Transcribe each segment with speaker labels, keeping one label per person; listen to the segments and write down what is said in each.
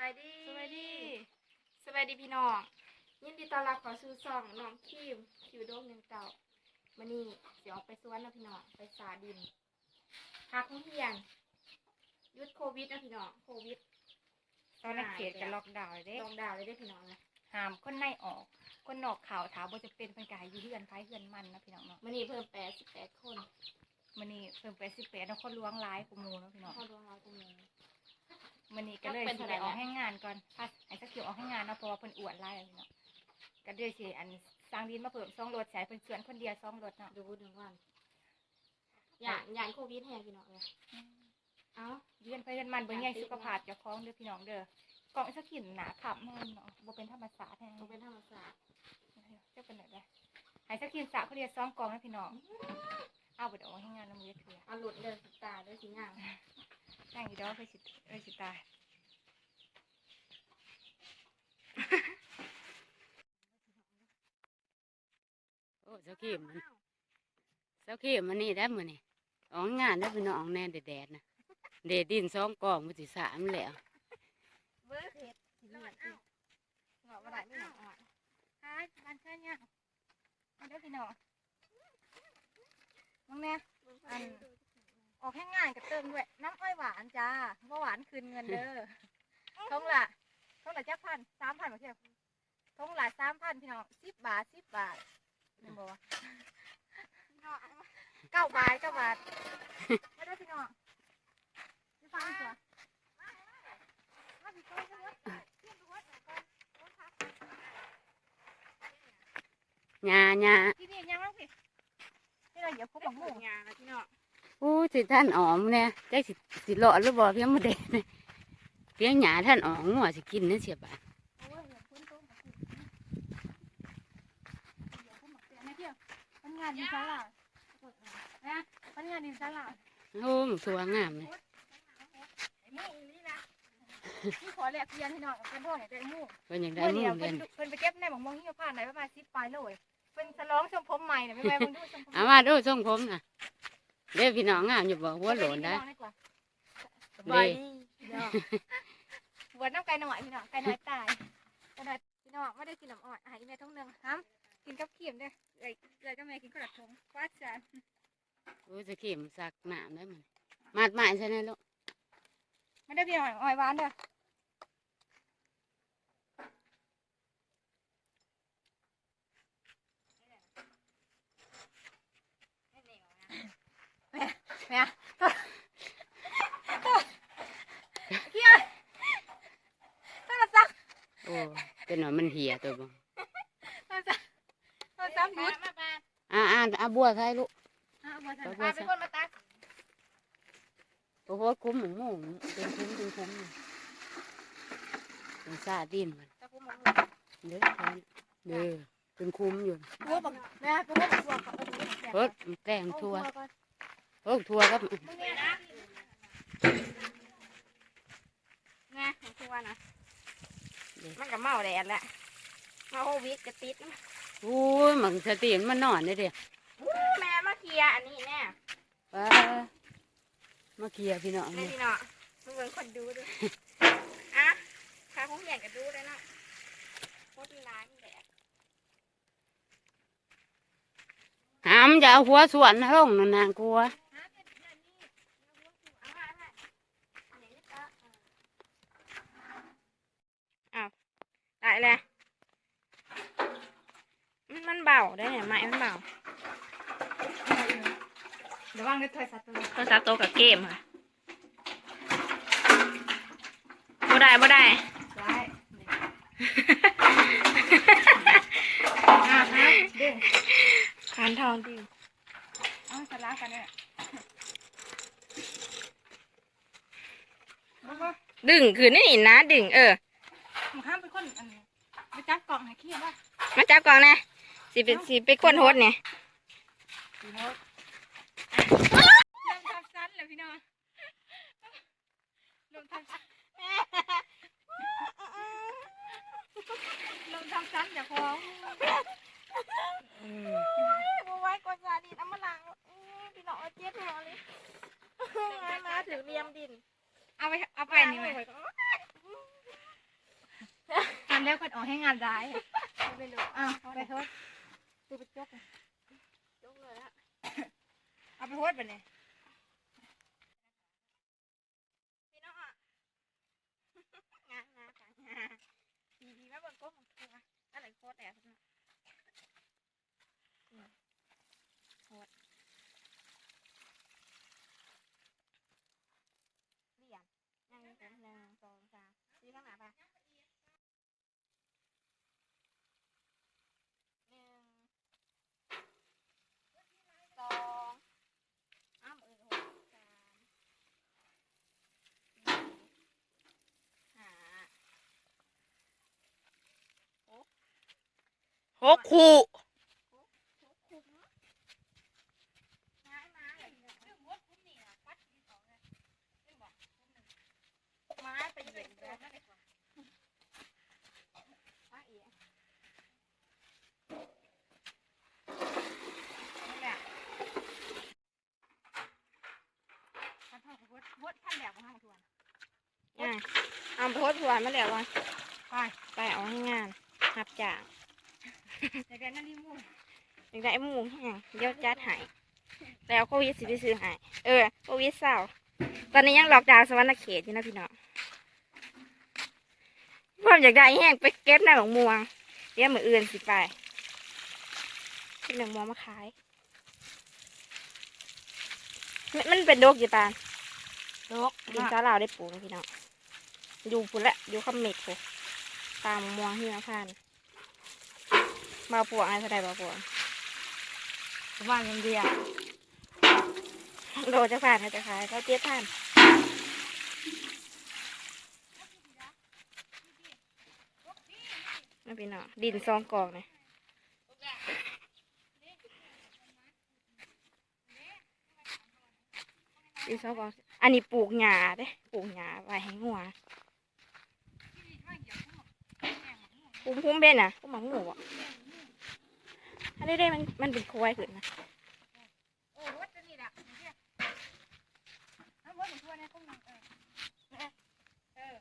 Speaker 1: บายดี
Speaker 2: สวัสดี
Speaker 1: สวัสดีพี่น้องยินดีต้อนรับเข้าสู่ช่องน้องคิมคิวโดมหนึ่งเก่ามื่อนี้เดี๋ยวออกไปสวนนะพี่น้องไปสาดินพักโรงเรียนหยุดโควิดนะพี่น้องโควิด
Speaker 2: ตอนนั้นเขตกันล็อกดาวน์เลยเด้
Speaker 1: ลองดาวน์เลยได้อพี่น้องนะ
Speaker 2: ห้ามคนในออก คนนอกข่าวถามว่าจะเป็นเป็นกายอยู่เฮือนไฟเฮือนมันนะพี่น้องเนาะ
Speaker 1: มื่อนี้เพิ่มแปดสิบแปดคน
Speaker 2: มันนี่เพิ่มไปสิบแปดแล้วคนล้วงร้ายกูมูเนาะพี่น้อง
Speaker 1: เข้าดวงเราตรงนี้
Speaker 2: มันนี่ก็เลย
Speaker 1: เป็น
Speaker 2: สิ
Speaker 1: เท่าไหร่
Speaker 2: ได้ออก
Speaker 1: แล้ว
Speaker 2: ให้งานก่อนพัดไอ้สักเกี่ยวออกให้งานเนาะเพราะว่าเพิ่นอวดร้ายอะพี่น้องก็เลยสิอันสร้างดินมาเพิ่มสองรถใช้เพิ่นเสือนคนเดียวสองรถเนาะ
Speaker 1: ดูหนึ่งวันอย่างอย่างโควิดแห้งพี่น้องเลยเอ้า
Speaker 2: เยือนไปเฮือนมันเบิ่งใหญ่สุขภาพเจ้าของเด้อพี่น้องเด้อกล่องสักกิ่นหนาขับแม่นเนาะบ่เป็นธรรมศาสตร์แท้
Speaker 1: ต้องเป็นธรรมศาสตร์
Speaker 2: เจ้าเป็นไหนได้ไอ้สักกิ่นสระเขาเรียกสองกล่องนะพี่น้องเอาไปเดี๋ยวเอาให้งานน้ำมือเถื่อ
Speaker 1: เอาหลุดเดินตาด้วยสีงาม
Speaker 2: นั่งอยู่เดี๋ยวไปสิไปสิตาย
Speaker 3: โอ้เจ้าขี้มันเจ้าขี้มันนี่ได้มือนี่ออกงานได้เป็นน้องแน่แดดๆนะเดดดินสองกองมันสิสามแล้ว
Speaker 1: เบอร์เผ็ดสีเหลืองเงาะมาได้ไม่หนักอ่อน
Speaker 2: ฮายบ้านเช่นเนี่ยมาเด้อพี่น้องน้องแน่อัน ออกให้งานกับเติมด้วย น้ำอ้อยหวานจ้าเมื่อหวานคืนเงินเด้อทงละทงละจักพันสามพันมาเที่ยวทงละสามพันพี่น้องสิบบาทสิบบาทเห็นบ่วะเก้าบาทเก้าบาทมาเด้อพี่น้องจะฟังตัวมาสิโตเด้อ
Speaker 3: หญ้าหญ้า
Speaker 2: ที่นี่ยังมั้งพี่นี่เราอย่าพบกับหมู
Speaker 1: งานนะพี่น้อง
Speaker 3: อู้ สิท่านอ๋อมเนี่ยใจสิสิเลาะหรือบ่เพียงมาเดดเนี่ยเพียงหญ้าท่านอ๋องัวสิกินเนี่ยเสียบาท
Speaker 2: โอ้ยอย่าพ้นโต๊ะมาสิอย่าพ้นมาเสียนะเที่ยวมันงานดินสาลานะมันงานดินสาลา
Speaker 3: โอ้มันสวยงามเลย
Speaker 2: ไอ้หมูนี่นะพี่ขอแลกเพียนให้น้องกันพ่อเนี่ยไอ้หมู
Speaker 3: เป็นอย่างไร
Speaker 2: เมื่อ
Speaker 3: มึ
Speaker 2: เดียว
Speaker 3: ง
Speaker 2: เพิ่
Speaker 3: เรียน
Speaker 2: นเพิ่นไปเก็บในหมองมองที่ผ่านไหนประมาณสิบปลายเลยเพิ่นฉลองชมผมใหม่เนี่ยไม่แม่มึงดูชมผม
Speaker 3: เอามาดูทรงผมน่ะ เด้พี่น้องงามอยู่บ่หัวโหลนได้
Speaker 2: สบายดีพี่น้องหัวน้ำไก่หน่อยพี่น้องไก่หน่อยตายไก่หน่อยพี่น้องไม่ได้กินน้ำอ่อนอาหารอีเมทุ่งหนึ่งห้ามกินกับเขียมเด้อเลยเลยก็แม่กินกระทงฟาดจาน
Speaker 3: โอ้จะเข้มสักน้ำได้มันมาดไม้ใช่ไหมลูก
Speaker 2: ไม่ได้พี่น้องอ่อยหวานเด้อแม่แม่เฮียโทรศัพท์
Speaker 3: โอ้เป็นหน่อยมันเหี่ยตัวบ่
Speaker 2: โทรศัพท์โทรศัพท์หยุด
Speaker 3: อ่าอ่าอาบัวใครลูก
Speaker 2: อะบัวสันพาไปคนมาตัก
Speaker 3: โอ้โหคุ้มหมูหมูเป็นคุ้มเป็นคุ้มอยู่เป็นซาดินมัน
Speaker 2: ตะกุมมา
Speaker 3: เด้อเด้อเป็นคุ้มอยู่
Speaker 2: บัวบักแม่บัวบักบัวกับ
Speaker 3: เฮ้ยแป้งทัวเฮ้ยทัวครับ
Speaker 1: ไงของคือว่านะ มันกับเมาแดดแหละเมาโควิดกระติดนะ
Speaker 3: โอ้ยมันสติมันนอนได้เด้อ
Speaker 1: แม่มาเคลียร์อันนี้แน่
Speaker 3: ป้ามาเคลียร์พี่น้อง
Speaker 1: ไม่
Speaker 3: เนี่ย
Speaker 1: พี่เนาะมึงเป็นคนดูด้วยอะข้าคงอยากจะดูเลยเนาะโคตรร้ายแดด
Speaker 3: หามจะเอาหัวสวนให้ลงนั่นนางกลัว
Speaker 1: ได้เลยมันมันเบาได้เนี่ยไม้มันเบา
Speaker 2: เดี๋ยววางในโทรศัพท์ตัวนี้
Speaker 1: โทรศัพท์โตกับเกมค่ะบ่ได้บ่ได้
Speaker 2: ได้อะฮะดึง
Speaker 1: คานทองจริง
Speaker 2: เอาสลับกันเนี่ยบัว
Speaker 1: ดึงคือนี่นะดึงเออ
Speaker 2: มันห้ามไปคนอันนี้ ไปจับกล่องให้ขี้ว่า
Speaker 1: มาจับก่อนนะสิเป็นสิไปก้นโฮดเนี่ย
Speaker 2: สีโมดลมทับสั้นเลยพี่น้องลมทับสั้นลมทับสั้นอย่าพอ
Speaker 1: บัวไว้กดยาดินเอามาล้างพี่น้องเจ็บหัวเลยมาถึงเรียมดิน
Speaker 2: เอาไปเอาไปนี่ไหม แล้วเพิ่นออกให้งานร้าย
Speaker 1: ไม่รู้
Speaker 2: อ้าวไปโทษดูไปจกเลย
Speaker 1: ยกเลยละ
Speaker 2: เอาไปโทษไปเลย
Speaker 1: พี่น้องอะงานงานค่ะงานดีดีแม่บนโก้ของตัวอะไรโคตรแอบนะอืมโคตรเรียนยังมีเป็นหนึ่งสองสามสี่ข้างหน้าปะหนึ่งสองอ้าวมือหกสามสี่ห้า
Speaker 3: หกคู่
Speaker 1: ทุกคุมไม้ไม้อะไรเนี่ยซึ่งมดคุ้มนี่นะปัดที่สองเลยซึ่งบอกคุ้มหนึ่งไม้ไปเหยียบแล้วนั่นเองไม้เอียนี่แหละ
Speaker 2: พันเท่ากับโทษโทษพันแบบของห้าง ทวน
Speaker 1: อะเอาโพสต์ถวนมาแล้ววะ
Speaker 2: ไป
Speaker 1: ไปเอาให้งานรับจ้า ง
Speaker 2: แต่กันนั่นนี่มู่
Speaker 1: อยากได้หมูแห้งเดี๋ยวจัดให้แล้วโควิดสิไปซื้อให้เออโควิดเศร้าตอนนี้ยังล็อกดาวน์สวรรณเขตอยู่นะพี่น้องผมอยากได้แห้งไปเก็บหน้าหลวงม่วงเดี๋ยวมืออื่นสิไปเป็นหนังม่วงมาขายมันมันเป็นโรคจีปาน
Speaker 2: โลก
Speaker 1: ดินซาลาวได้ปลูกนะพี่น้องอยู่พุ่นละอยู่ข้ามเม็ดพุ่นตามม่วงเฮือพัน บาวปวงอะไรเท่าไรบาวปวง
Speaker 2: ประมาณเดียว
Speaker 1: โลจะผ่านเขาจะขายเขาเจี๊ยบผ่านนี่พี่น้องดินซองกอกเนี่ยดินซองกอกอันนี้ปลูกหญ้าเด้ปลูกหญ้าไว้ให้งัวปลูกพุ่มเป็นอะพุ่มหมักหมูอะ อันนี้ได้มันมันเป็นควายขึ้นนะ
Speaker 2: โอ้รถจะนี่แหละเนี่ยน้ำรถหนูทวนเนี่ยกุ้งนังเออเออ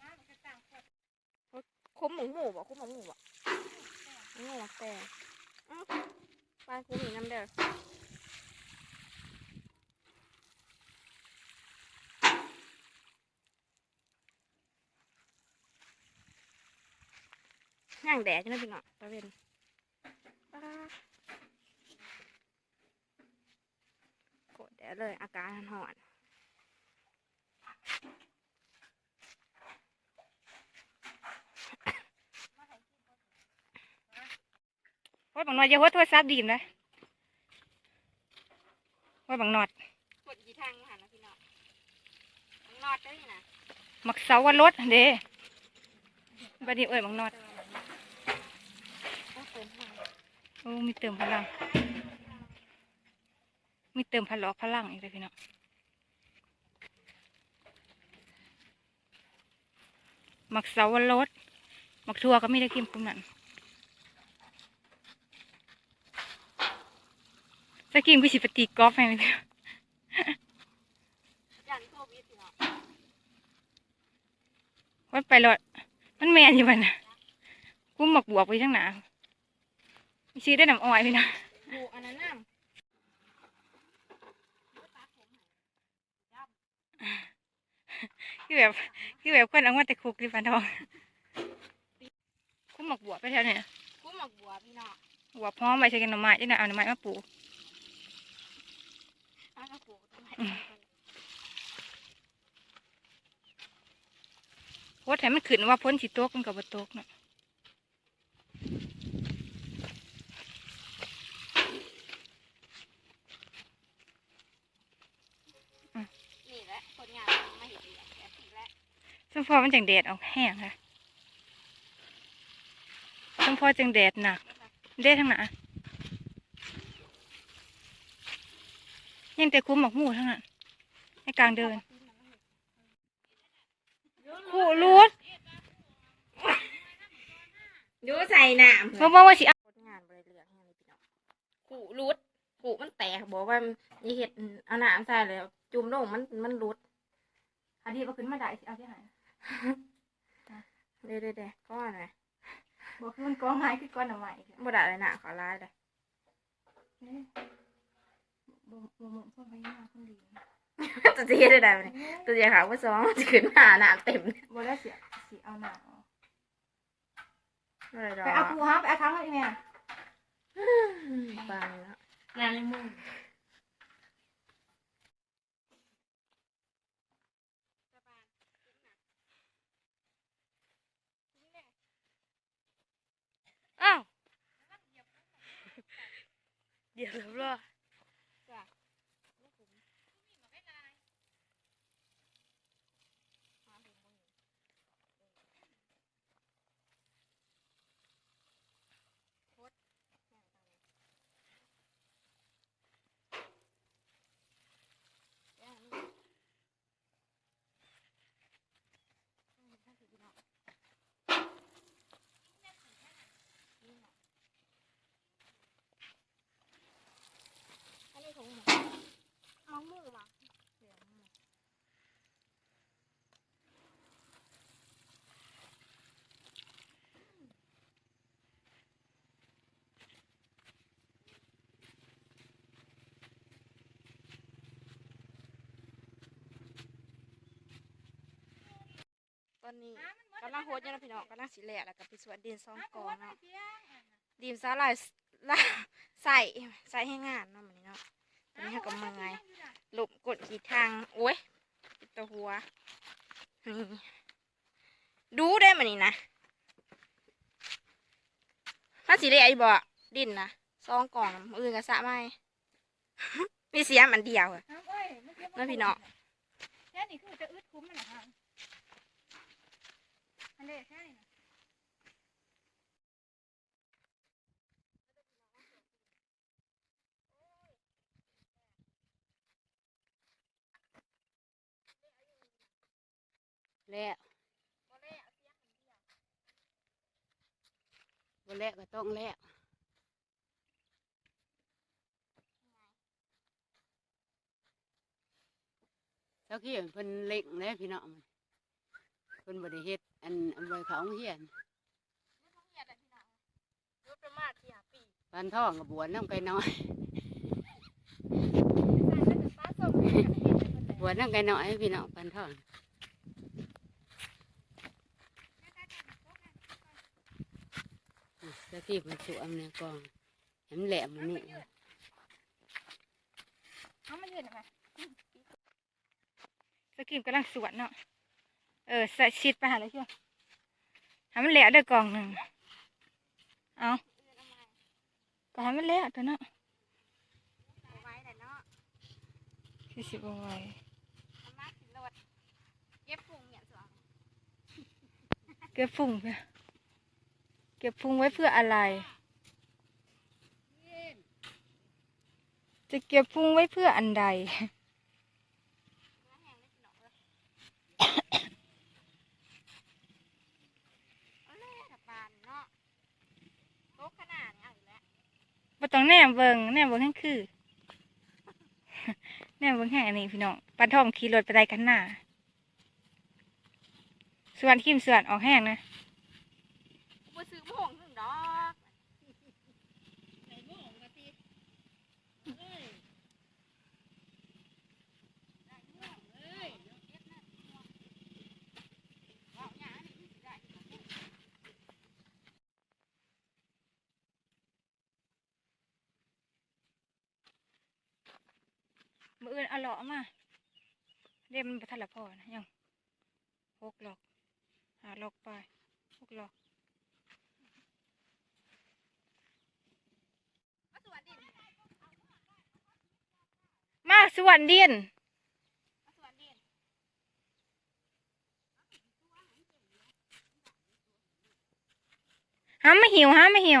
Speaker 2: น้ำมันจะต่างคน
Speaker 1: คุ้มหมูหมูบ่คุ้มหมูหมูบ่หมูหมักแต่อ้าวปลาคุ้มอีกน้ำเด้อ ย่างแดดใช่ไหมพี่น้องตะเวนอ่ากดแดดเลยอาการหอนว่าบางนอดอย่าหัวโทรศัพท์ดีมนะว่าบางนอดกดกี่ทางหันนะพี่น้องบางนอดได้นะ
Speaker 2: มักเสาวันรถเด้บัดนี้เอ้ยมักนอด
Speaker 1: ต้องเติมทาง
Speaker 2: โอ้มีเติมพลัง มีเติมพลังพลังอีกเลยพี่น้องมักเสาวรถมักทัวก็ไม่ได้กินคุมนั่นจะกินกุสิปตีกอล์ฟไหมพี่น้อง
Speaker 1: อย่างโควิดพี่น้อง
Speaker 2: ว่าไปรถมันแมนอยู่มันนะกูหมักบวกไปทั้งหนา มีชื่อได้น้ำอ้อยพี่น้อง
Speaker 1: ดูอันนั้นน้
Speaker 2: คือแบบคือแบบคนเอามาแต่คุกที่ฟันทองกูหมักบวกไปแถวเนี่ยำ
Speaker 1: กุ้งหมักบัวพี่น้อง
Speaker 2: บวกพร้อมไปใช้กันหน่อไม้จังไดเอาหน่อไม้มาปลูก
Speaker 1: เอากระปุกตรงไหน
Speaker 2: ว่าแต่มันขึ้นว่าพ้นสิตกมันกับบตกเนาะ
Speaker 1: นี่แหละคนงานมาเห็นเนี่ยแบบนี้แหละ
Speaker 2: สมพอมันจังแดดออกแห้งค่ะสมพอจังแดดหนักเด้ทั้งหนายังแต่คุ้มหมักหมูทั้งนั้นให้กลางเดิน
Speaker 1: คู่รูดดูใส่น้ำ
Speaker 2: เพราะว่าว่าสิเอา
Speaker 1: คนงานบริเลือกให้เลยพี่น้องคู่รูดคู่มันแตกบอกว่าอย่าเห็ดเอาน้ำใส่เลยจุ่มลงมันมันรูด
Speaker 2: อันนี้มาขึ้นมาได้สิเอาที่ไหน
Speaker 1: เด้เด้เด้ก้อนไหน
Speaker 2: บอกคือมันกองหายคือก้อนเอาใหม่ค่ะ
Speaker 1: บ่ได้เลยนะขอลายเลย
Speaker 2: นี่บ่บ่เหมือนคนพญาคนดี
Speaker 1: ตัวเจ๊ได้ได้ไหมตัวเจ๊ขาวว่าสองจะขึ้นหาหนาเต็ม
Speaker 2: บ่ได้เสียสิเอาหนาออก
Speaker 1: บ่ได้ดอ
Speaker 2: ไปเอา
Speaker 1: ก
Speaker 2: ปูฮะไปเอาทั้งเลยแม่
Speaker 1: ฟังแล้ว
Speaker 2: นานเลยมึง
Speaker 1: เดี๋ยวแล้วรอ มองมือมาตอนนี้กำลังโฮดอยู่นะพี่น้องกำลังสิแหละแล้วก็ไปสวนดินซองกองเนาะดินสาหร่ายลาใส่ใส่ให้งานเนาะมันนี้เนาะตอนนี้ให้กำลังไงหลบ กดขีดทาง โอ้ยปิดตัวหัว นี่ ดูได้มันนี่นะถ้าสีเหลืองบ่ดินนะซองกล่องมืออื่นกระสะไหมมีเสียมันเดียวอะ
Speaker 2: น้ำเอ้ยเมื่อกี้
Speaker 1: นั่นพี่น้อง
Speaker 2: แค่นี้คือจะอึดคุ้มมันเหรอฮะอันเด็แค่นี้
Speaker 3: แล้วบ่แล้วก็ต้องแล้วเจ้าขี้เพิ่นเล็กแล้วพี่น้องมันเพิ่นบ่ได้เฮ็ดอันอันไว้เขาโรงเฮียน
Speaker 1: รถประมาทที่หาปี
Speaker 3: ปันท่องกับบวนน้ำไก่น้อย
Speaker 2: ป้าส่งให้กันเห็นเลย
Speaker 3: บวนน้ำไก่น้อยพี่น้องปันท่อง อะเจ้าขี้มันสวมเนี่ยกองแหมแหลมมันนี่
Speaker 2: เอามายืนหน่อยไหมสกิมกำลังสวนเนาะ เออใส่ชิดไปหาเลยเชียวทำมันเหลวเด้อกล่องหนึ่งเอาก็ให้มันเหลวตัวเนาะ
Speaker 1: เอาไว้แต่เนาะ
Speaker 2: สี่สิบเอาไว้
Speaker 1: ทำมาสิรถเก็บพุงเนี่ยสวง
Speaker 2: เก็บฟุ้งเพื่อ เก็บฟุงไว้เพื่ออะไร จะเก็บฟุงไว้เพื่ออันใด
Speaker 1: เอาเลยกับปานเนาะโต๊ะขนาดนี้อาอีกแล้ว
Speaker 2: บ่ต้องแนมเบิงแนมเบิงให้คือ แนมเบิงให้อันนี้พี่น้องปันทองขี่รถไปได้กันหน้าส่วนทิมส่วนออกแห้งนะ
Speaker 1: บ่ซื้อโมงหนึ่งดอก
Speaker 2: มืออื่นเอาเลาะมาเรียมมันปทันละพอนะยังหกหลอกหาหลอกไปหกหลอก
Speaker 1: มาสวนดิน
Speaker 2: มาสวนเดียน
Speaker 1: มาสวนดิน
Speaker 2: ห้ามไม่หิวห้ามไม่หิว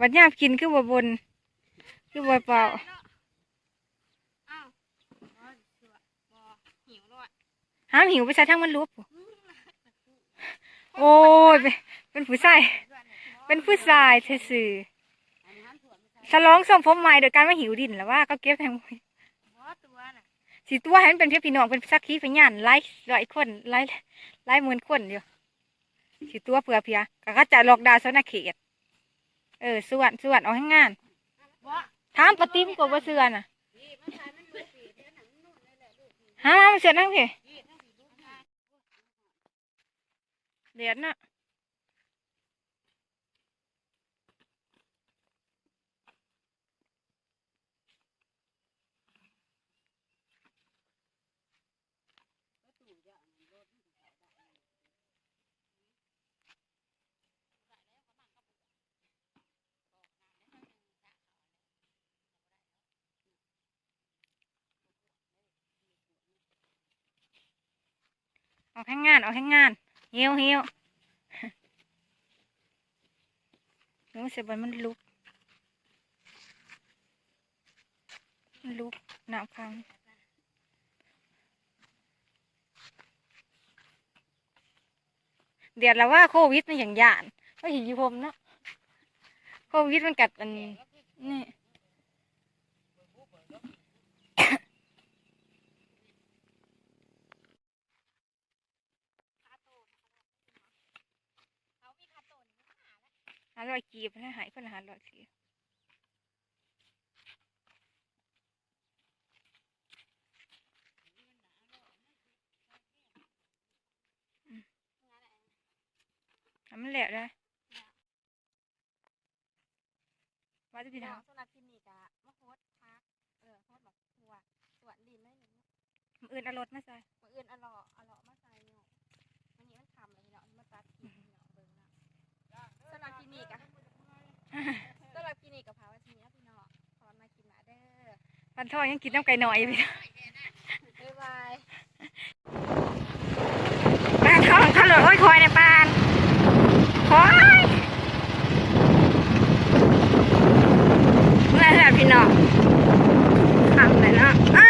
Speaker 3: วัน
Speaker 1: ยา
Speaker 2: มกินคือบ่บน คือบ่เปล่า
Speaker 1: ห้า
Speaker 2: มหิวไปใส่ทั้งมันลุบโอ้ยเป็นผู้ชายเป็นผู้ชายซื่อๆฉลองส่งผมใหม่โดยการมาหิวดินแล้วว่าเขาเก็บแทงมวยสีตัวให้มันเป็นเพียพี่น้องเป็นสักขีพยานไล่หลายคนไล่ไล่หมื่นคนอยู่สีตัวเผื่อเพียก็จะหลอกดาสนาเขต เออส่วนส่วนเอาให้งาน
Speaker 1: บ่
Speaker 2: ถามปะติมกว่าเสือน่ะฮะมันเสือนั่งพี่เดียดน่ะ เอาให้งงานเอาให้งงานเฮียวเฮียวหนูเสียบมันลุกมันลุกหนาวพังเดี๋ยวแล้วว่าโควิดมันอย่างยานก็เห็นยู่ผมเนาะโควิดมันกัดอันนี้นี่
Speaker 1: เขามีคาโตน
Speaker 2: หาลอยกีบแล้วหายคนละหาลอยกีบอืมทำมันแหลกได้ว่าจะ
Speaker 1: พี่
Speaker 2: พี่
Speaker 1: น้อ
Speaker 2: ถางม
Speaker 1: สำหรับคลินิกอะมะโคดพักเออโคดบอกทัวสวนดินได้หนึ่ง
Speaker 2: มืออื่นเอารถมาใส่
Speaker 1: มื้ออื่นอะเล นท่อยังกินน้ำไก่หน่อยพี่บ๊ายบายปลาทองถลนโอ้ยคอยเนี่ยปา
Speaker 2: นคอยนั่นแหละพี่น้องทำเลยเนาะ